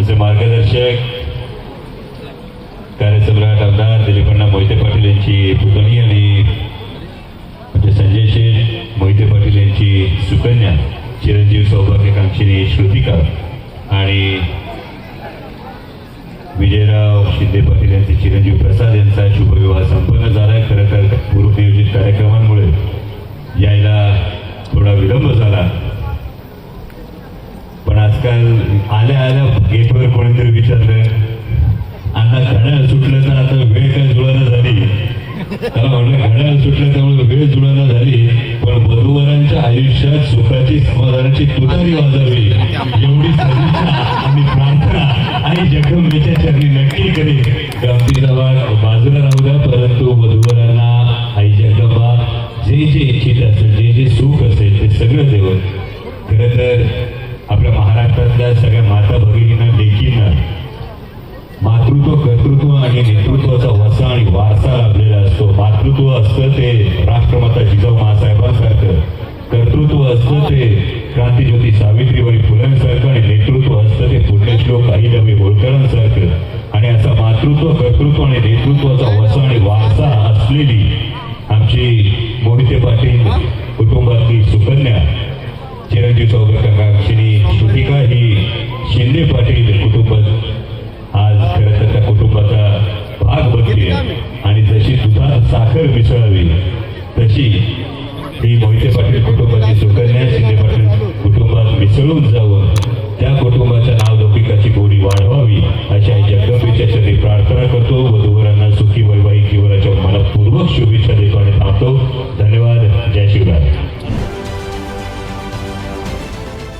आमचे मार्गदर्शक कार्यसम्राट आमदार दिलीपण्णा मोहिते पाटील यांची पुतणी आणि म्हणजे संजय शेठ मोहिते पाटील यांची सुकन्या चिरंजीव सौभाग्यकांक्षिणी श्रुतिका आणि विजयराव शिंदे पाटील यांचे चिरंजीव प्रसाद यांचा शुभविवाह संपन्न झाला. आहे खरं तर पूर्वनियोजित कार्यक्रमांमुळे यायला थोडा विलंब झाला. आजकाल आल्या आल्या गेटवर कोणीतरी विचारलं अण्णा घड्याळ सुटलं तर आता वेळ काय जुळाना झाली? त्याला म्हटलं घड्याळ सुटलं त्यामुळे वेळ जुळाना झाली पण वधूवरांच्या आयुष्यात सुखाची समाधानाची तुतारी वाजावी. एवढी आणि प्रार्थना आणि जगदंबेच्या चरणी नक्की करेल गमती जवळ बाजूला राहू द्या परंतु वधूवरांना आई जगदंबा जे जे इच्छित असेल जे जे सुख असेल ते सगळं देव. खरं तर सगळ्या माता भगिनींना मातृत्व कर्तृत्व आणि नेतृत्वाचा वसा आणि वारसा लाभलेला असतो. मातृत्व असतं ते राष्ट्रमाता जिजाऊ महासाहेबांसारखं. कर्तृत्व असतं ते क्रांतीज्योती सावित्रीबाई फुलांसारखं आणि नेतृत्व असतं ते पुण्यश्लोक अहिल्याबाई होळकरांसारखं. आणि असा मातृत्व कर्तृत्व आणि नेतृत्वाचा वसा आणि वारसा असलेली आमची मोहिते पाटील कुटुंबातली सुकन्या चिरंजीव सौभाग्यकांक्षिणी श्रुतिका ही शिंदे पाटील कुटुंबात. आज खरं तर त्या कुटुंबाचा भाग बनली आहे. आणि जशी दुधात साखर मिसळावी तशी ही मोहिते पाटील कुटुंबाची सुकन्या शिंदे पाटील कुटुंबात मिसळून जावं त्या कुटुंबाच्या नावलौकिकाची गोडी वाढवावी अशा जगदंबेच्या प्रार्थना करतो.